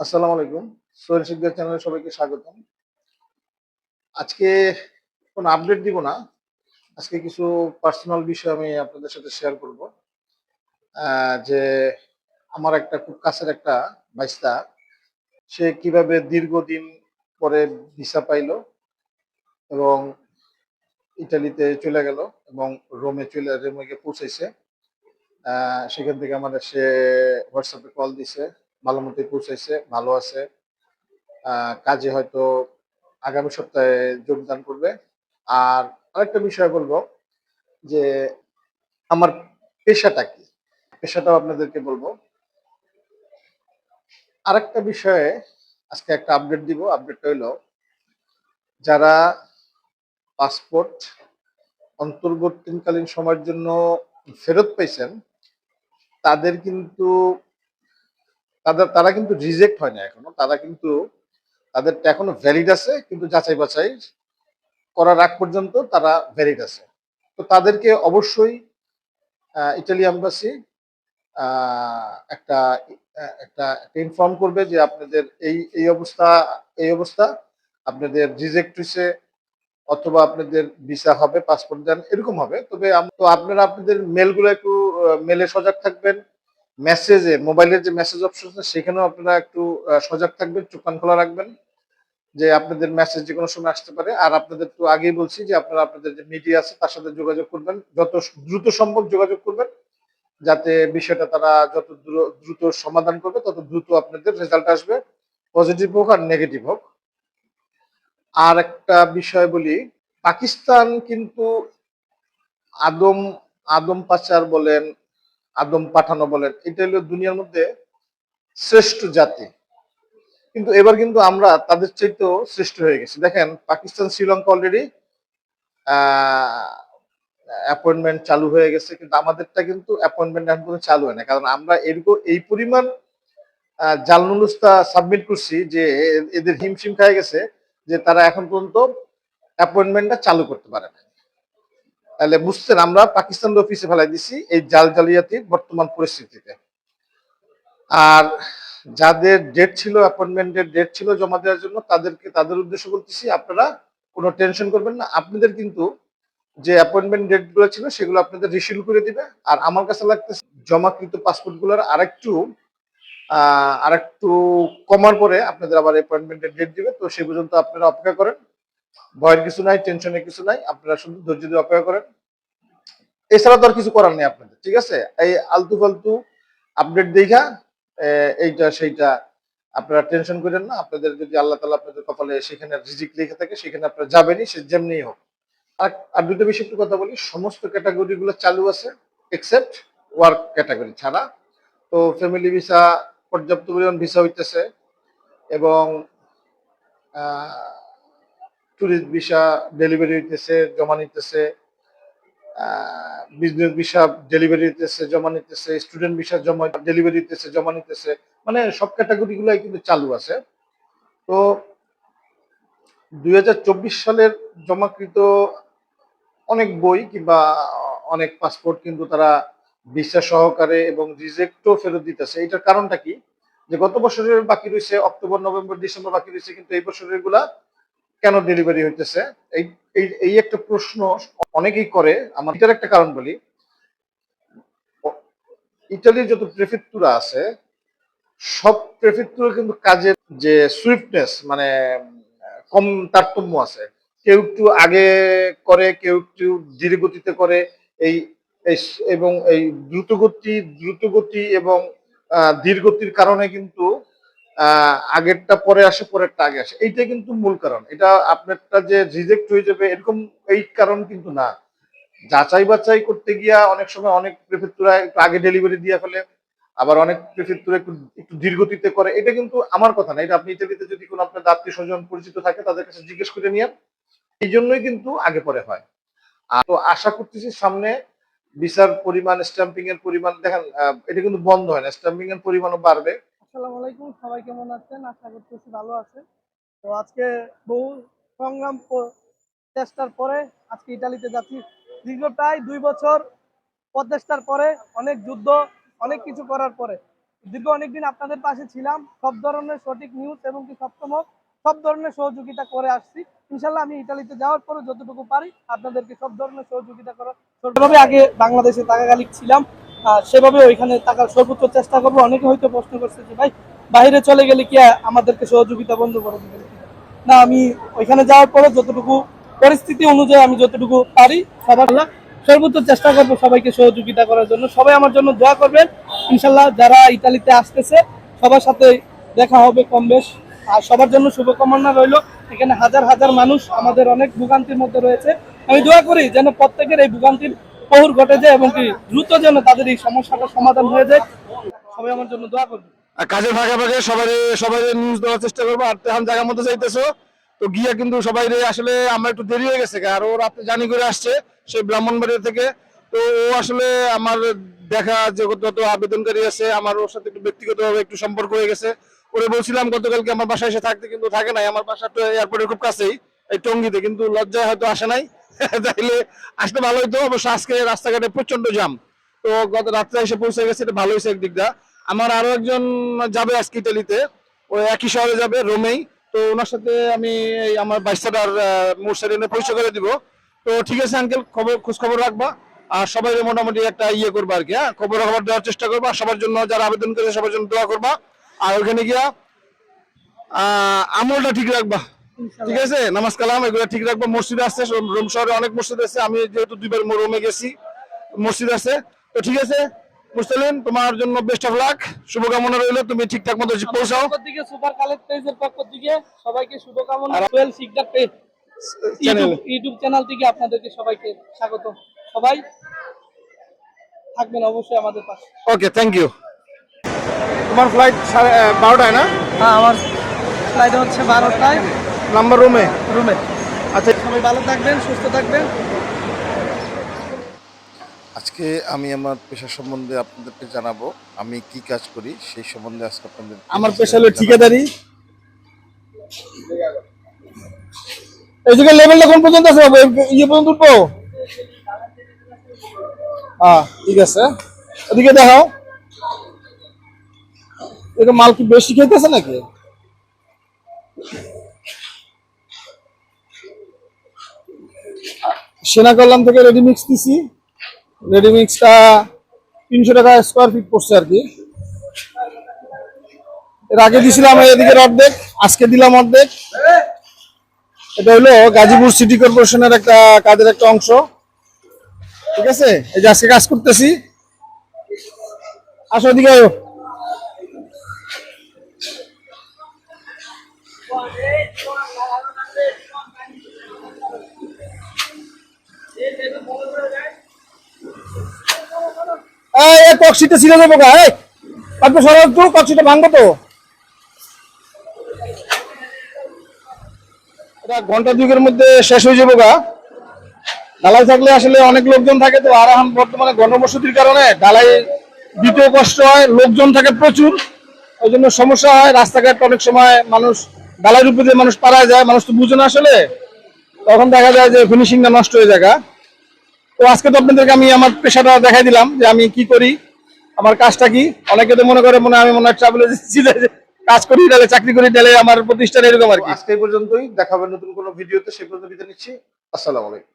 আসসালামু আলাইকুম। সোহেল শিকদার চ্যানেলে সবাইকে স্বাগতম। আজকে কোনো আপডেট দিব না। আজকে কিছু পার্সোনাল বিষয় আমি আপনাদের সাথে শেয়ার করব। যে আমার একটা খুব কাছের একটা বাইস্তা সে কীভাবে দীর্ঘদিন পরে ভিসা পাইলো এবং ইটালিতে চলে গেল এবং রোমে চলে রোমে গিয়ে পৌঁছাইছে। আহ, সেখান থেকে আমাদের সে হোয়াটসঅ্যাপে কল দিছে। ভালো মতোই পৌঁছাইছে, ভালো আছে। কাজে হয়তো আগামী সপ্তাহে যোগদান করবে। আর আরেকটা বিষয় বলব যে আমার পেশাটা কি? পেশাটাও আপনাদেরকে বলব। আরেকটা বিষয়ে আজকে একটা আপডেট দিব। আপডেটটা হইল, যারা পাসপোর্ট অন্তর্বর্তীকালীন সময়ের জন্য ফেরত পাইছেন, তাদের কিন্তু তাদের, তারা কিন্তু রিজেক্ট হয় না এখনও। তারা কিন্তু তাদেরটা এখনও ভ্যালিড আছে, কিন্তু যাচাই বাছাই করার আগ পর্যন্ত তারা ভ্যালিড আছে। তো তাদেরকে অবশ্যই ইটালি এম্বাসি একটা একটা ইনফর্ম করবে যে আপনাদের এই এই অবস্থা এই অবস্থা, আপনাদের রিজেক্ট হয়েছে অথবা আপনাদের ভিসা হবে পাসপোর্ট দেন, এরকম হবে। তবে তো আপনারা, আপনাদের মেলগুলো একটু মেলে সজাগ থাকবেন। মেসেজে মোবাইলের যে মেসেজ অপশন আছে, সেখানেও আপনারা একটু সজাগ থাকবেন, চোখ কান খোলা রাখবেন, যে আপনাদের মেসেজ যে কোনো সময় আসতে পারে। আর আপনাদের তো আগেই বলছি যে আপনারা আপনাদের যে মিডিয়া আছে, তার সাথে যোগাযোগ করবেন, যত দ্রুত সম্ভব যোগাযোগ করবেন, যাতে বিষয়টা তারা যত দ্রু- দ্রুত সমাধান করবে, তত দ্রুত আপনাদের রেজাল্ট আসবে পজিটিভ হোক আর নেগেটিভ হোক। আর একটা বিষয় বলি, পাকিস্তান কিন্তু আদম আদম পাচার বলেন আদম পাঠানো বলেন, এটা হলো দুনিয়ার মধ্যে শ্রেষ্ঠ জাতি। কিন্তু এবার কিন্তু আমরা তাদের চাইতেও শ্রেষ্ঠ হয়ে গেছি। দেখেন, পাকিস্তান, শ্রীলঙ্কা অলরেডি অ্যাপয়েন্টমেন্ট চালু হয়ে গেছে, কিন্তু আমাদেরটা কিন্তু অ্যাপয়েন্টমেন্ট এখন পর্যন্ত চালু হয় না কারণ আমরা এরকম এই পরিমাণ জালনুলুস্তা সাবমিট করছি যে এদের হিমশিম খাই গেছে, যে তারা এখন পর্যন্ত অ্যাপয়েন্টমেন্টটা চালু করতে পারে না তাহলে বুঝছেন, আমরা পাকিস্তান অফিসে ফেলাই দিছি এই জাল জালিয়াতির বর্তমান পরিস্থিতিতে। আর যাদের ডেট ছিল অ্যাপয়েন্টমেন্টের ডেট ছিল জমা দেওয়ার জন্য, তাদেরকে, তাদের উদ্দেশ্য বলতেছি, আপনারা কোনো টেনশন করবেন না। আপনাদের কিন্তু যে অ্যাপয়েন্টমেন্ট ডেটগুলো ছিল, সেগুলো আপনাদের রিসিল করে দিবে। আর আমার কাছে লাগতেছে, জমাকৃত পাসপোর্টগুলোর আরেকটু, আহ, আরেকটু কমার পরে আপনাদের আবার অ্যাপয়েন্টমেন্টের ডেট দিবে। তো সে পর্যন্ত আপনারা অপেক্ষা করেন। ভয়ের কিছু নাই টেনশনের কিছু নাই। আপনারা শুধু ধৈর্য দিয়ে অপেক্ষা করেন। এছাড়া তো আর কিছু করার নেই আপনাদের, ঠিক আছে? এই আলতু ফালতু আপডেট দেখা এইটা, সেইটা আপনারা টেনশন করেন না। আপনাদের যদি আল্লাহ তালা আপনাদের কপালে সেখানে রিজিক লিখে থাকে, সেখানে আপনারা যাবেনই, সে যেমনি হোক। আর দুটো বিষয় একটু কথা বলি, সমস্ত ক্যাটাগরি গুলো চালু আছে এক্সেপ্ট ওয়ার্ক ক্যাটাগরি ছাড়া। তো ফ্যামিলি ভিসা পর্যাপ্ত পরিমাণ ভিসা হইতেছে এবং ট্যুরিস্ট ভিসা ডেলিভারি হইতেছে, জমা নিতেছে বিজনেস ভিসা ডেলিভারি দিতেছে জমা নিতেছে স্টুডেন্ট ভিসা জমা ডেলিভারি দিতেছে জমা নিতেছে মানে সব ক্যাটাগরি গুলাই কিন্তু চালু আছে। তো দুই হাজার চব্বিশ সালের জমাকৃত অনেক বই কিংবা অনেক পাসপোর্ট কিন্তু তারা ভিসা সহকারে এবং রিজেক্টও ফেরত দিতেছে। এটার কারণটা কি? যে গত বছরের বাকি রয়েছে, অক্টোবর, নভেম্বর, ডিসেম্বর বাকি রয়েছে, কিন্তু এই বছরেরগুলা কেন ডেলিভারি হইতেছে? এই এই একটা প্রশ্ন অনেকেই করে। আমার এটার একটা কারণ বলি। ইটালির যত প্রেফেক্টুরা আছে, সব প্রেফেক্টুরা কিন্তু কাজের যে সুইফটনেস মানে কম তারতম্য আছে। কেউ একটু আগে করে, কেউ একটু ধীরে গতিতে করে, এই এবং এই দ্রুতগতি দ্রুতগতি এবং ধীরগতির কারণে কিন্তু আগেরটা পরে আসে, পরেরটা আগে আসে। এইটা কিন্তু মূল কারণ। এটা আপনারটা যে রিজেক্ট হয়ে যাবে, এরকম এই কারণ কিন্তু না। যাচাই বাছাই করতে গিয়া অনেক সময় অনেক প্রেফেক্টুরা একটু আগে ডেলিভারি দিয়ে ফেলে, আবার অনেক প্রেফেক্টুরা একটু একটু ধীরগতিতে করে। এটা কিন্তু আমার কথা না, এটা আপনি ইটালিতে যদি কোনো আপনার আত্মীয় স্বজন পরিচিত থাকে, তাদের কাছে জিজ্ঞেস করে নিয়ে এই জন্যই কিন্তু আগে পরে হয়। আর তো আশা করতেছি সামনে বিচার পরিমাণ স্ট্যাম্পিং এর পরিমাণ, দেখেন এটা কিন্তু বন্ধ হয় না। স্ট্যাম্পিং এর পরিমাণও বাড়বে। আসসালামু আলাইকুম। সবাই কেমন আছেন? আশা করতেছি ভালো আছেন। তো আজকে বহু সংগ্রাম চেষ্টার পরে আজকে ইটালিতে যাচ্ছি। দীর্ঘ প্রায় দুই বছর প্রচেষ্টার পরে, অনেক যুদ্ধ, অনেক কিছু করার পরে। দীর্ঘ অনেকদিন আপনাদের পাশে ছিলাম। সব ধরনের সঠিক নিউজ এবং কি সপ্তমক, সব ধরনের সহযোগিতা করে আসছি। ইনশাল্লাহ আমি ইটালিতে যাওয়ার পরে যতটুকু পারি, আপনাদেরকে সব ধরনের সহযোগিতা করার। আগে বাংলাদেশে টাকাকালিক ছিলাম। সেভাবে ওইখানে টাকার সর্বোচ্চ চেষ্টা করব। অনেকে হয়তো প্রশ্ন করছে যে, ভাই, বাইরে চলে গেলে কি আমাদেরকে সহযোগিতা বন্ধ করে দিবেন? না, আমি ওইখানে যাওয়ার পরে যতটুকু পরিস্থিতি অনুযায়ী আমি যতটুকু পারি, সবার সর্বোচ্চ চেষ্টা করব সবাইকে সহযোগিতা করার জন্য। সবাই আমার জন্য দোয়া করবেন। ইনশাল্লাহ যারা ইতালিতে আসতেছে, সবার সাথে দেখা হবে কম বেশ। আর সবার জন্য শুভকামনা রইল। এখানে হাজার হাজার মানুষ আমাদের অনেক ভোগান্তির মধ্যে রয়েছে। আমি দোয়া করি যেন প্রত্যেকের এই ভোগান্তির প্রহুর যায় এবং কি দ্রুত যেন তাদের এই সমস্যাটা সমাধান হয়ে যায়। সবাই আমার জন্য দোয়া করবে। কাজের ফাঁকে ফাঁকে সবাই সবাই নিউজ দেওয়ার চেষ্টা করব। আর এখন জায়গার মধ্যে যাইতেছো। তো গিয়া কিন্তু সবাই আসলে আমার একটু দেরি হয়ে গেছে আর ও রাতে জানি করে আসছে সেই ব্রাহ্মণবাড়িয়া থেকে। তো ও আসলে আমার দেখা যে যত আবেদনকারী আছে, আমার ওর সাথে একটু ব্যক্তিগতভাবে একটু সম্পর্ক হয়ে গেছে। ওরে বলছিলাম, গতকালকে আমার বাসায় এসে থাকতে কিন্তু থাকে নাই। আমার বাসা তো এয়ারপোর্টের খুব কাছেই, এই টঙ্গিতে। কিন্তু লজ্জায় হয়তো আসে নাই। তাইলে আসতে ভালো হইতো। অবশ্য আজকে রাস্তাঘাটে প্রচণ্ড জাম তো গত রাত্রে এসে পৌঁছে গেছে, এটা ভালো হয়েছে একদিকটা। আমার আরও একজন যাবে আজকে ইতালিতে। ও একই শহরে যাবে, রোমেই। তো ওনার সাথে আমি আমার বাইশটার মুরসারিনে পরিচয় করে দিব। তো ঠিক আছে আঙ্কেল খবর খোঁজ খবর রাখবা। আর সবাই মোটামুটি একটা ইয়ে করবা আর কি হ্যাঁ? খবর খবর দেওয়ার চেষ্টা করবা। সবার জন্য যারা আবেদন করেছে সবার জন্য দোয়া করবা। আর ওখানে গিয়া আমলটা ঠিক রাখবা। ঠিক আছে? নামাজ কালাম এগুলো ঠিক রাখব। মসজিদ আছে রোম শহরে অনেক মসজিদ আছে। আমি যেহেতু দুইবার রোমে গেছি মসজিদ আছে। তো ঠিক আছে মুস্তালিম তোমার জন্য বেস্ট অফ লাক শুভকামনা রইল তুমি ঠিকঠাক মতো পৌঁছাও। থেকে সুপার কালেক্ট পেজের পক্ষ থেকে সবাইকে শুভকামনা। Sohel Sikdar page YouTube YouTube channel থেকে আপনাদেরকে সবাইকে স্বাগত। সবাই থাকবেন অবশ্যই আমাদের পাশে। ওকে থ্যাংক ইউ তোমার ফ্লাইট সাড়ে বারোটায় না? হ্যাঁ আমার ফ্লাইট হচ্ছে বারোটায়। নাম্বার রুমে? রুমে। আচ্ছা সবাই ভালো থাকবেন সুস্থ থাকবেন। আজকে আমি আমার পেশা সম্বন্ধে আপনাদেরকে জানাব আমি কি কাজ করি সেই সম্বন্ধে আজকে আপনাদের আমার পেশা হলো ঠিকাদারি। এই জায়গায় লেভেলটা কোন পর্যন্ত আছে বাবু? এই- ইয়ে পর্যন্ত উঠবো? হ্যাঁ ঠিক আছে। ওদিকে দেখাও। এটা মাল কি বেশি খেতেছে নাকি? সেনা কল্যাণ থেকে রেডি মিক্স দিছি। রেডি মিক্সটা তিনশো টাকা স্কোয়ার ফিট পড়ছে আর কি। এর আগে দিছিলাম এদিকের অর্ধেক, আজকে দিলাম অর্ধেক। এটা হলো গাজীপুর সিটি কর্পোরেশনের একটা কাজের একটা অংশ। ঠিক আছে? এই যে আজকে কাজ করতেছি। আসো এদিকে এই কক্সিটা ছিঁড়ে দেবো গা, এই। কক্সিটা ভাঙবো তো। এটা ঘণ্টা দুয়েকের মধ্যে শেষ হয়ে যাব গা। ঢালাই থাকলে আসলে অনেক লোকজন থাকে তো, আর এখন বর্তমানে ঘনবসতির কারণে ঢালাই দিতেও কষ্ট হয়, লোকজন থাকে প্রচুর। ওই জন্য সমস্যা হয়, রাস্তাঘাট অনেক সময় মানুষ ঢালাইয়ের উপর দিয়ে মানুষ পারায় যায়, মানুষ তো বুঝে না আসলে। তখন দেখা যায় যে ফিনিশিংটা নষ্ট হয়ে যায়। তো আজকে তো আপনাদেরকে আমি আমার পেশাটা দেখাই দিলাম যে আমি কি করি, আমার কাজটা কি। অনেকে তো মনে করে, মনে আমি মনে হয় ট্রাভেল এজেন্সি কাজ করি, তাহলে চাকরি করি, তাহলে আমার প্রতিষ্ঠান এরকম আর কি। আজকে পর্যন্তই দেখাবেন নতুন কোনো ভিডিওতে, সে পর্যন্ত বিদায় নিচ্ছি। আসসালামু আলাইকুম।